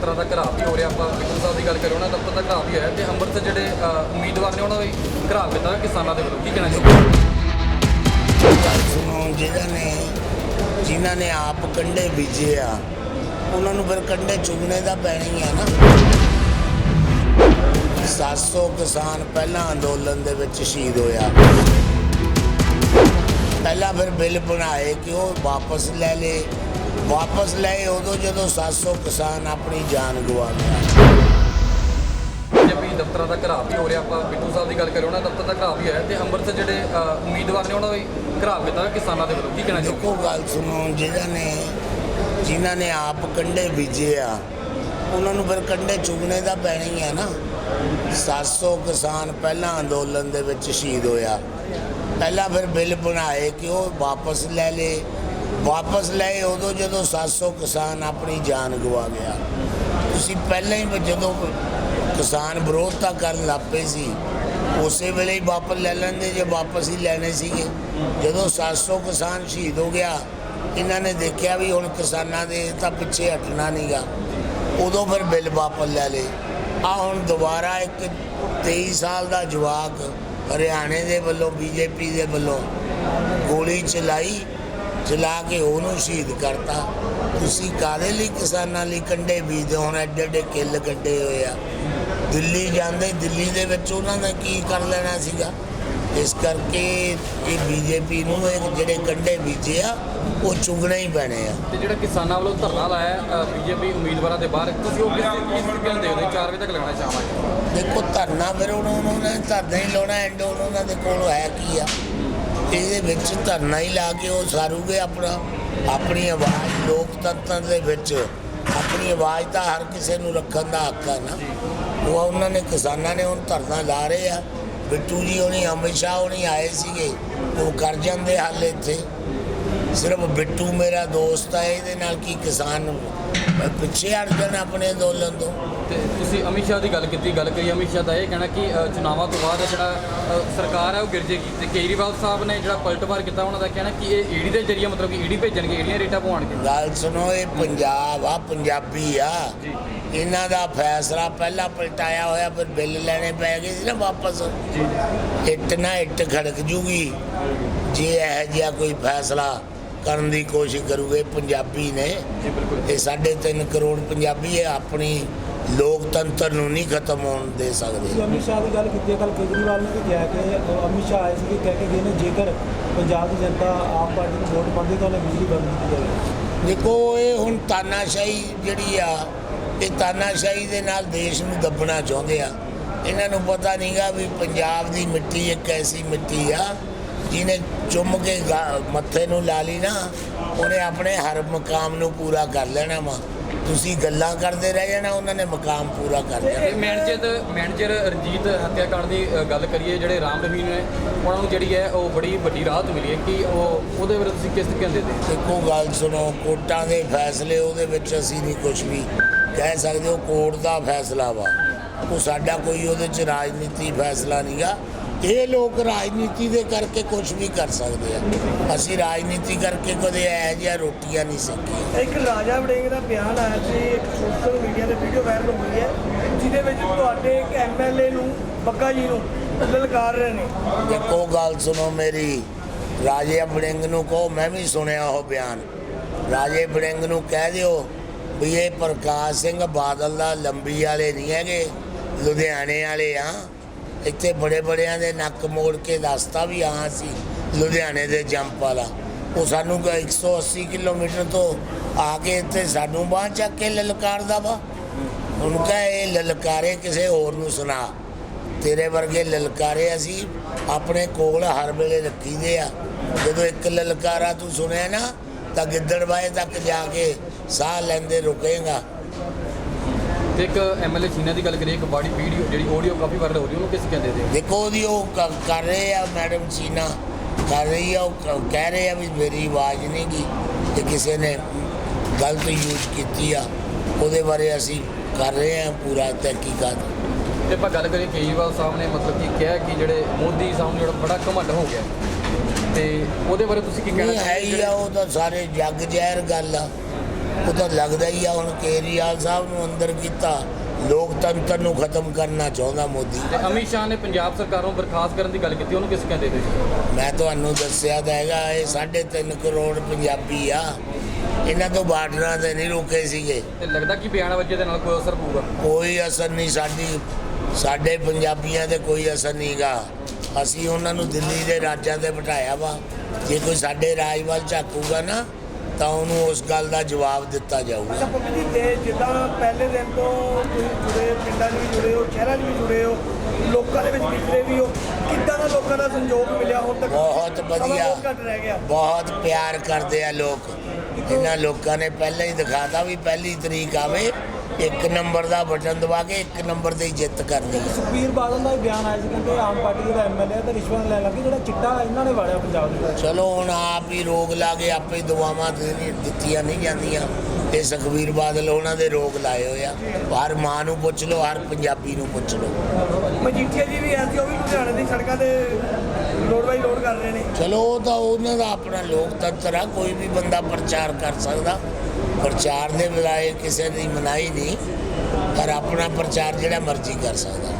ਦਫ਼ਤਰਾਂ ਦਾ ਘਰਾਵ ਵੀ ਹੋ ਰਿਹਾ ਆਪਾਂ ਬਿੱਟੂ ਸਾਹਿਬ ਦੀ ਗੱਲ ਕਰੀਏ ਉਹਨਾਂ ਦਫ਼ਤਰ ਦਾ ਘਰਾਵ ਵੀ ਹੋਇਆ ਤੇ ਅੰਮ੍ਰਿਤਸਰ ਜਿਹੜੇ ਅ, ਉਮੀਦਵਾਰ ਨੇ ਉਹਨਾਂ ਦਾ ਵੀ ਘਰਾਵ ਕੀਤਾ ਕਿਸਾਨਾਂ ਦੇ ਵੱਲੋਂ। ਕੀ ਕਹਿਣਾ ਚਾਹੁੰਦੇ ਸੁਣੋ ਜਿਹਨਾਂ ਨੇ ਜਿਨ੍ਹਾਂ ਨੇ ਆਪ ਕੰਡੇ ਬੀਜੇ ਆ ਉਹਨਾਂ ਨੂੰ ਫਿਰ ਕੰਡੇ ਚੁਗਣੇ ਦਾ ਪੈਣਾ ਹੀ ਆ ਨਾ। 700 ਕਿਸਾਨ ਪਹਿਲਾਂ ਅੰਦੋਲਨ ਦੇ ਵਿੱਚ ਸ਼ਹੀਦ ਹੋਇਆ। ਪਹਿਲਾਂ ਫਿਰ ਬਿੱਲ ਬਣਾਏ ਕਿ ਉਹ ਵਾਪਸ ਲੈ ਲਏ। ਵਾਪਸ ਲਏ ਉਦੋਂ ਜਦੋਂ 700 ਕਿਸਾਨ ਆਪਣੀ ਜਾਨ ਗਵਾ ਲਿਆ। ਬੀਜੇਪੀ ਦਫ਼ਤਰਾਂ ਦਾ ਘਰਾਵ ਵੀ ਹੋ ਰਿਹਾ ਆਪਾਂ ਬਿੱਟੂ ਸਾਹਿਬ ਦੀ ਗੱਲ ਕਰੀਏ ਉਹਨਾਂ ਦਫ਼ਤਰ ਦਾ ਘਰਾਵ ਵੀ ਹੋਇਆ ਤੇ ਅੰਮ੍ਰਿਤਸਰ ਜਿਹੜੇ ਅ, ਉਮੀਦਵਾਰ ਨੇ ਉਹਨਾਂ ਵੀ ਘਰਾਵ ਕੀਤਾ ਕਿਸਾਨਾਂ ਦੇ ਵੱਲੋਂ। ਕੀ ਕਹਿਣਾ ਚਾਹੁੰਦੇ ਦੇਖੋ ਗੱਲ ਸੁਣੋ ਜਿਹਨਾਂ ਨੇ ਜਿਨ੍ਹਾਂ ਨੇ ਆਪ ਕੰਡੇ ਬੀਜੇ ਆ ਉਹਨਾਂ ਨੂੰ ਫਿਰ ਕੰਡੇ ਚੁਗਣੇ ਦਾ ਪੈਣਾ ਹੀ ਆ ਨਾ। 700 ਕਿਸਾਨ ਪਹਿਲਾਂ ਅੰਦੋਲਨ ਦੇ ਵਿੱਚ ਸ਼ਹੀਦ ਹੋਇਆ। ਪਹਿਲਾਂ ਫਿਰ ਬਿੱਲ ਬਣਾਏ ਕਿ ਉਹ ਵਾਪਸ ਲੈ ਲੇ ਵਾਪਸ ਲਏ ਉਦੋਂ ਜਦੋਂ 700 ਕਿਸਾਨ ਆਪਣੀ ਜਾਨ ਗਵਾ ਗਿਆ। ਤੁਸੀਂ ਪਹਿਲਾਂ ਹੀ ਜਦੋਂ ਕਿਸਾਨ ਵਿਰੋਧਤਾ ਕਰਨ ਲੱਪੇ ਸੀ, ਉਸੇ ਵੇਲੇ ਹੀ ਵਾਪਸ ਲੈ ਲੈਂਦੇ ਜੇ ਵਾਪਸ ਹੀ ਲੈਣੇ ਸੀਗੇ। ਜਦੋਂ 700 ਕਿਸਾਨ ਸ਼ਹੀਦ ਹੋ ਗਿਆ, ਇਹਨਾਂ ਨੇ ਦੇਖਿਆ ਵੀ ਹੁਣ ਕਿਸਾਨਾਂ ਦੇ ਤਾਂ ਪਿੱਛੇ ਹਟਣਾ ਨਹੀਂਗਾ ਉਦੋਂ ਫਿਰ ਬਿੱਲ ਵਾਪਸ ਲੈ ਲਏ। ਆ ਹੁਣ ਦੁਬਾਰਾ ਇੱਕ 23 ਸਾਲ ਦਾ ਜਵਾਕ ਹਰਿਆਣੇ ਦੇ ਵੱਲੋਂ, ਬੀਜੇਪੀ ਦੇ ਵੱਲੋਂ ਗੋਲੀ ਚਲਾਈ ਚਲਾ ਕੇ ਉਹਨੂੰ ਸ਼ਹੀਦ ਕਰਤਾ। ਤੁਸੀਂ ਕਾਦੇ ਲਈ ਕਿਸਾਨਾਂ ਲਈ ਕੰਡੇ ਬੀਜਦੇ ਹੁਣ ਐਡੇ ਐਡੇ ਕਿੱਲ ਕੱਢੇ ਹੋਏ ਆ। ਦਿੱਲੀ ਜਾਂਦੇ ਦਿੱਲੀ ਦੇ ਵਿੱਚ ਉਹਨਾਂ ਨੇ ਕੀ ਕਰ ਲੈਣਾ ਸੀਗਾ? ਇਸ ਕਰਕੇ ਇਹ ਬੀਜੇਪੀ ਨੂੰ ਇਹ ਜਿਹੜੇ ਕੰਡੇ ਬੀਜੇ ਆ ਉਹ ਚੁਗਣੇ ਹੀ ਪੈਣੇ ਆ। ਤੇ ਜਿਹੜਾ ਕਿਸਾਨਾਂ ਵੱਲੋਂ ਧਰਨਾ ਲਾਇਆ ਬੀਜੇਪੀ ਉਮੀਦਵਾਰਾਂ ਦੇ ਬਾਹਰ ਤੁਸੀਂ ਉਹ ਕਿਸ ਕਿਸ ਦੇਖਦੇ ਹੋ 4 ਵਜੇ ਤੱਕ ਲੱਗਣਾ ਚਾਹਾਂਗੇ ਦੇਖੋ ਧਰਨਾ ਫਿਰ ਉਹਨਾਂ ਨੇ ਧਰਨਾ ਹੀ ਲਾਉਣਾ ਐਂਡ ਉਹਨਾਂ ਦੇ ਕੋਲ ਹੈ ਕੀ ਆ? ਇਹਦੇ ਵਿੱਚ ਧਰਨਾ ਹੀ ਲਾ ਕੇ ਉਹ ਸਾਰੂਗੇ ਆਪਣਾ, ਆਪਣੀ ਆਵਾਜ਼, ਲੋਕਤੰਤਰ ਦੇ ਵਿੱਚ। ਆਪਣੀ ਆਵਾਜ਼ ਤਾਂ ਹਰ ਕਿਸੇ ਨੂੰ ਰੱਖਣ ਦਾ ਹੱਕ ਹੈ ਨਾ। ਉਹ ਉਹਨਾਂ ਨੇ, ਕਿਸਾਨਾਂ ਨੇ ਹੁਣ ਧਰਨਾ ਲਾ ਰਹੇ ਆ। ਬਿੱਟੂ ਜੀ ਹੋਣੀ, ਅਮਿਤ ਸ਼ਾਹ ਹੋਣੀ ਆਏ ਸੀਗੇ। ਉਹ ਕਰ ਜਾਂਦੇ ਹੱਲ ਇੱਥੇ। ਸਿਰਫ ਬਿੱਟੂ ਮੇਰਾ ਦੋਸਤ ਹੈ ਇਹਦੇ ਨਾਲ ਕੀ ਕਿਸਾਨ ਪਿੱਛੇ ਹਟ ਜਾਣ ਆਪਣੇ ਅੰਦੋਲਨ ਤੋਂ। ਤੇ ਤੁਸੀਂ ਅਮਿਤ ਸ਼ਾਹ ਦੀ ਗੱਲ ਕੀਤੀ ਗੱਲ ਕਰੀ ਅਮਿਤ ਸ਼ਾਹ ਦਾ ਇਹ ਕਹਿਣਾ ਕਿ ਅ, ਚੁਣਾਵਾਂ ਤੋਂ ਬਾਅਦ ਜਿਹੜਾ ਅ, ਸਰਕਾਰ ਹੈ ਉਹ ਗਿਰ ਜੇਗੀ ਤੇ ਕੇਜਰੀਵਾਲ ਸਾਹਿਬ ਨੇ ਜਿਹੜਾ ਪਲਟਵਾਰ ਕੀਤਾ ਉਹਨਾਂ ਦਾ ਕਹਿਣਾ ਕਿ ਇਹ ਈਡੀ ਦੇ ਜਰੀਏ ਮਤਲਬ ਕਿ ਈਡੀ ਭੇਜਣਗੇ ਈਡੀਆਂ ਰੇਟਾਂ ਪਵਾਉਣਗੇ। ਗੱਲ ਸੁਣੋ ਇਹ ਪੰਜਾਬ ਆ ਪੰਜਾਬੀ ਆ। ਜੀ। ਇਹਨਾਂ ਦਾ ਫੈਸਲਾ ਪਹਿਲਾਂ ਪਲਟਾਇਆ ਹੋਇਆ ਫਿਰ ਬਿੱਲ ਲੈਣੇ ਪੈ ਗਏ ਸੀ ਨਾ ਵਾਪਸ। ਜੀ। ਇੱਟ ਨਾ ਇੱਟ ਖੜਕ ਜੂਗੀ। ਜੇ ਇਹ ਜਿਹਾ ਕੋਈ ਫੈਸਲਾ ਕਰਨ ਦੀ ਕੋਸ਼ਿਸ਼ ਕਰੂਗੇ ਪੰਜਾਬੀ ਨੇ। ਜੀ ਬਿਲਕੁਲ। ਇਹ ਕਰੋੜ ਪੰਜਾਬੀ ਇਹ ਆਪਣੀ ਲੋਕਤੰਤਰ ਨੂੰ ਨਹੀਂ ਖਤਮ ਹੋਣ ਦੇ ਸਕਦੇ। ਅਮਿਤ ਸ਼ਾਹ ਦੀ ਗੱਲ ਕੀਤੀ ਹੈ ਕੱਲ ਕੇਜਰੀਵਾਲ ਨੇ ਵੀ ਕਿਹਾ ਕਿ ਅਮਿਤ ਸ਼ਾਹ ਆਏ ਸੀ ਕਹਿ ਕੇ ਗਏ ਨੇ ਜੇਕਰ ਪੰਜਾਬ ਦੀ ਜਨਤਾ ਆਪ ਪਾਰਟੀ ਨੂੰ ਵੋਟ ਪਾਉਂਦੀ ਤਾਂ ਉਹਨੇ ਬਿਜਲੀ ਬੰਦ ਕੀਤੀ ਜਾਵੇਗੀ ਦੇਖੋ ਇਹ ਹੁਣ ਤਾਨਾਸ਼ਾਹੀ ਜਿਹੜੀ ਆ ਇਹ ਤਾਨਾਸ਼ਾਹੀ ਦੇ ਨਾਲ ਦੇਸ਼ ਨੂੰ ਦੱਬਣਾ ਚਾਹੁੰਦੇ ਆ। ਇਹਨਾਂ ਨੂੰ ਪਤਾ ਨਹੀਂਗਾ ਵੀ ਪੰਜਾਬ ਦੀ ਮਿੱਟੀ ਇੱਕ ਐਸੀ ਮਿੱਟੀ ਆ ਜਿਹਨੇ ਚੁੰਮ ਕੇ ਗਾ- ਮੱਥੇ ਨੂੰ ਲਾ ਲਈ ਨਾ ਉਹਨੇ ਆਪਣੇ ਹਰ ਮਕਾਮ ਨੂੰ ਪੂਰਾ ਕਰ ਲੈਣਾ ਵਾ। ਤੁਸੀਂ ਗੱਲਾਂ ਕਰਦੇ ਰਹਿ ਜਾਣਾ ਉਹਨਾਂ ਨੇ ਮਕਾਮ ਪੂਰਾ ਕਰ ਤੇ ਮੈਨੇਜਰ ਮੈਨੇਜਰ ਰਣਜੀਤ ਹੱਤਿਆਕਾਂਡ ਦੀ ਅ, ਗੱਲ ਕਰੀਏ ਜਿਹੜੇ ਰਾਮ ਰਹੀਮ ਨੇ ਉਹਨਾਂ ਨੂੰ ਜਿਹੜੀ ਹੈ ਉਹ ਬੜੀ ਵੱਡੀ ਰਾਹਤ ਮਿਲੀ ਹੈ ਕਿ ਉਹ ਉਹਦੇ ਬਾਰੇ ਤੁਸੀਂ ਕਿਸ ਤਰੀਕੇ ਨਾਲ ਹੋ? ਦੇਖੋ ਗੱਲ ਸੁਣੋ ਕੋਰਟਾਂ ਦੇ ਫੈਸਲੇ ਉਹਦੇ ਵਿੱਚ ਅਸੀਂ ਨਹੀਂ ਕੁਝ ਵੀ ਕਹਿ ਸਕਦੇ। ਉਹ ਕੋਰਟ ਦਾ ਫੈਸਲਾ ਵਾ। ਉਹ ਸਾਡਾ ਕੋਈ ਉਹਦੇ ਚ ਰਾਜਨੀਤੀ ਫੈਸਲਾ ਨਹੀਂਗਾ ਇਹ ਲੋਕ ਰਾਜਨੀਤੀ ਦੇ ਕਰਕੇ ਕੁਝ ਵੀ ਕਰ ਸਕਦੇ ਆ। ਅਸੀਂ ਰਾਜਨੀਤੀ ਕਰਕੇ ਕਦੇ ਇਹੋ ਜਿਹੀਆਂ ਰੋਟੀਆਂ ਨਹੀਂ ਸੇਕੀਆਂ। ਇੱਕ ਰਾਜਾ ਵੜਿੰਗ ਦਾ ਬਿਆਨ ਆਇਆ ਸੀ ਇੱਕ ਸੋਸ਼ਲ ਮੀਡੀਆ ਤੇ ਵੀਡੀਓ ਵਾਇਰਲ ਹੋਈ ਹੈ ਜਿਹਦੇ ਵਿੱਚ ਤੁਹਾਡੇ ਇੱਕ ਐਮਐਲਏ ਨੂੰ ਬੱਗਾ ਜੀ ਨੂੰ ਲਲਕਾਰ ਰਹੇ ਨੇ। ਦੇਖੋ ਗੱਲ ਸੁਣੋ ਮੇਰੀ। ਰਾਜੇ ਬੜਿੰਗ ਨੂੰ ਕਹੋ ਮੈਂ ਵੀ ਸੁਣਿਆ ਉਹ ਬਿਆਨ। ਰਾਜੇ ਬੜਿੰਗ ਨੂੰ ਕਹਿ ਦਿਓ ਵੀ ਇਹ ਪ੍ਰਕਾਸ਼ ਸਿੰਘ ਬਾਦਲ ਦਾ ਲੰਬੀ ਵਾਲੇ ਨਹੀਂ ਹੈਗੇ ਲੁਧਿਆਣੇ ਵਾਲੇ ਆ। ਇੱਥੇ ਬੜੇ ਬੜਿਆਂ ਦੇ ਨੱਕ ਮੋੜ ਕੇ ਦੱਸਤਾ ਵੀ ਹਾਂ ਸੀ, ਲੁਧਿਆਣੇ ਦੇ ਜੰਪ ਵਾਲਾ। ਉਹ ਸਾਨੂੰ ਕ- 180 ਕਿਲੋਮੀਟਰ ਤੋਂ ਆ ਕੇ ਇੱਥੇ ਸਾਨੂੰ ਬਾਂਹ ਚੱਕ ਕੇ ਲਲਕਾਰਦਾ ਵਾ। ਹੁਣ ਕਹੇ, ਇਹ ਲਲਕਾਰੇ ਕਿਸੇ ਹੋਰ ਨੂੰ ਸੁਣਾ। ਤੇਰੇ ਵਰਗੇ ਲਲਕਾਰੇ ਅਸੀਂ ਆਪਣੇ ਕੋਲ ਹਰ ਵੇਲੇ ਰੱਖੀਦੇ ਆ। ਜਦੋਂ ਇੱਕ ਲਲਕਾਰਾ ਤੂੰ ਸੁਣਿਆ ਨਾ, ਤਾਂ ਗਿੱਦੜਬਾਏ ਤੱਕ ਜਾ ਕੇ ਸਾਹ ਲੈਂਦੇ ਰੁਕੇਗਾ। ਤੇ ਇੱਕ ਐਮਐਲਏ ਚੀਨਾ ਦੀ ਗੱਲ ਕਰੀਏ ਇੱਕ ਬਾੜੀ ਵੀਡੀਓ ਜਿਹੜੀ ਆਡੀਓ ਕਾਫੀ ਵਾਇਰਲ ਹੋ ਰਹੀ ਉਹਨੂੰ ਕਿਸ ਕਹਿੰਦੇ ਦੇ ਦੇਖੋ ਉਹਦੀ ਉਹ ਕ- ਕਰ ਰਹੇ ਆ ਮੈਡਮ ਚੀਨਾ ਕਰ ਰਹੀ ਆ ਉਹ ਕ- ਕਹਿ ਰਹੇ ਆ ਵੀ ਮੇਰੀ ਆਵਾਜ਼ ਨਹੀਂ ਗਈ ਤੇ ਕਿਸੇ ਨੇ ਗਲਤ ਯੂਜ਼ ਕੀਤੀ ਆ। ਉਹਦੇ ਬਾਰੇ ਅਸੀਂ ਕਰ ਰਹੇ ਆ ਪੂਰਾ ਤਹਿਕੀਕਾਤ। ਤੇ ਆਪਾਂ ਗੱਲ ਕਰੀਏ ਕੇਜਰੀਵਾਲ ਸਾਹਿਬ ਨੇ ਮਤਲਬ ਕਿ ਕਿਹਾ ਕਿ ਜਿਹੜੇ ਮੋਦੀ ਸਾਹਿਬ ਨੂੰ ਜਿਹੜਾ ਬੜਾ ਘਮੰਡ ਹੋ ਗਿਆ। ਤੇ ਉਹਦੇ ਬਾਰੇ ਤੁਸੀਂ ਕੀ ਕਹਿਣਾ ਨਹੀਂ ਹੈ ਹੀ ਆ ਉਹ ਤਾਂ ਸਾਰੇ ਜੱਗ ਜ਼ਹਿਰ ਗੱਲ ਆ। ਉਹ ਤਾਂ ਲੱਗਦਾ ਹੀ ਆ ਹੁਣ ਕੇਜਰੀਵਾਲ ਸਾਹਿਬ ਨੂੰ ਅੰਦਰ ਕੀਤਾ। ਲੋਕਤੰਤਰ ਨੂੰ ਖਤਮ ਕਰਨਾ ਚਾਹੁੰਦਾ ਮੋਦੀ। ਤੇ ਅਮਿਤ ਸ਼ਾਹ ਨੇ ਪੰਜਾਬ ਸਰਕਾਰ ਬਰਖਾਸਤ ਕਰਨ ਦੀ ਗੱਲ ਕੀਤੀ ਉਹਨੂੰ ਕਿਸ ਕਹਿੰਦੇ ਤੁਸੀਂ? ਮੈਂ ਤੁਹਾਨੂੰ ਦੱਸਿਆ ਤਾਂ ਹੈਗਾ ਇਹ 3.5 ਕਰੋੜ ਪੰਜਾਬੀ ਆ। ਇਹਨਾਂ ਤੋਂ ਬਾਰਡਰਾਂ ਤੇ ਨਹੀਂ ਰੁਕੇ ਸੀਗੇ। ਤੇ ਲੱਗਦਾ ਕਿ ਬਿਆਨਬਾਜ਼ੀ ਦੇ ਨਾਲ ਕੋਈ ਅਸਰ ਪਊਗਾ? ਕੋਈ ਅਸਰ ਨਹੀਂ ਸਾਡੀ ਸਾਡੇ ਪੰਜਾਬੀਆਂ ਤੇ ਕੋਈ ਅਸਰ ਨਹੀਂਗਾ ਅਸੀਂ ਉਹਨਾਂ ਨੂੰ ਦਿੱਲੀ ਦੇ ਰਾਜਾਂ ਤੇ ਬਿਠਾਇਆ ਵਾ। ਜੇ ਕੋਈ ਸਾਡੇ ਰਾਜ ਵੱਲ ਝਾਕੂਗਾ ਨਾ ਤਾਂ ਉਹਨੂੰ ਉਸ ਗੱਲ ਦਾ ਜਵਾਬ ਦਿੱਤਾ ਜਾਊਗਾ। ਅੱਛਾ ਪੰਮੀ ਜੀ ਤੇ ਜਿੱਦਾਂ ਪਹਿਲੇ ਦਿਨ ਤੋਂ ਤੁਸੀਂ ਜੁੜੇ ਪਿੰਡਾਂ 'ਚ ਵੀ ਜੁੜੇ ਹੋ ਸ਼ਹਿਰਾਂ 'ਚ ਵੀ ਜੁੜੇ ਹੋ ਲੋਕਾਂ ਦੇ ਵਿੱਚ ਵਿਚਰੇ ਵੀ ਹੋ ਕਿੱਦਾਂ ਦਾ ਲੋਕਾਂ ਦਾ ਸੰਯੋਗ ਮਿਲਿਆ ਹੁਣ ਤੱਕ? ਬਹੁਤ ਵਧੀਆ। ਬਹੁਤ ਘੱਟ ਰਹਿ ਗਿਆ। ਬਹੁਤ ਪਿਆਰ ਕਰਦੇ ਆ ਲੋਕ। ਇਹਨਾਂ ਲੋਕਾਂ ਨੇ ਪਹਿਲਾਂ ਹੀ ਦਿਖਾਤਾ ਵੀ ਪਹਿਲੀ ਤਰੀਕ ਆਵੇ ਇੱਕ ਨੰਬਰ ਦਾ ਬਟਨ ਦਬਾ ਕੇ ਇੱਕ ਨੰਬਰ ਤੇ ਹੀ ਜਿੱਤ ਕਰਨੀ ਹੈ ਸੁਖਬੀਰ ਬਾਦਲ ਦਾ ਬਿਆਨ ਆਇਆ ਸੀ ਕਹਿੰਦੇ ਆਮ ਪਾਰਟੀ ਦਾ ਐਮਐਲਏ ਤੇ ਰਿਸ਼ਵਤ ਲੈਣ ਲੱਗੇ ਜਿਹੜਾ ਚਿੱਟਾ ਇਹਨਾਂ ਨੇ ਵਾੜਿਆ ਪੰਜਾਬ ਦੇ ਚਲੋ ਹੁਣ ਆਪ ਹੀ ਰੋਗ ਲਾ ਕੇ ਆਪੇ ਹੀ ਦੇਣੀ ਦਿੱਤੀਆਂ ਨਹੀਂ ਜਾਂਦੀਆਂ। ਇਹ ਸੁਖਬੀਰ ਬਾਦਲ ਉਹਨਾਂ ਦੇ ਰੋਗ ਲਾਏ ਹੋਏ ਆ। ਹਰ ਮਾਂ ਨੂੰ ਪੁੱਛ ਲਓ ਹਰ ਪੰਜਾਬੀ ਨੂੰ ਪੁੱਛ ਲਓ। ਮਜੀਠੀਆ ਜੀ ਵੀ ਐਸੀ ਉਹ ਵੀ ਲੁਧਿਆਣੇ ਦੀ ਸੜਕਾਂ ਤੇ ਲੋਡ ਬਾਈ ਲੋਡ ਕਰ ਰਹੇ ਨੇ। ਚਲੋ ਉਹ ਤਾਂ ਉਹਨਾਂ ਦਾ ਆਪਣਾ ਲੋਕਤੰਤਰ ਆ ਕੋਈ ਵੀ ਬੰਦਾ ਪ੍ਰਚਾਰ ਕਰ ਸਕਦਾ। ਪ੍ਰਚਾਰ ਦੇ ਬੁਲਾਏ ਕਿਸੇ ਦੀ ਮਨਾਹੀ ਨਹੀਂ ਪਰ ਆਪਣਾ ਪ੍ਰਚਾਰ ਜਿਹੜਾ ਮਰਜ਼ੀ ਕਰ ਸਕਦਾ।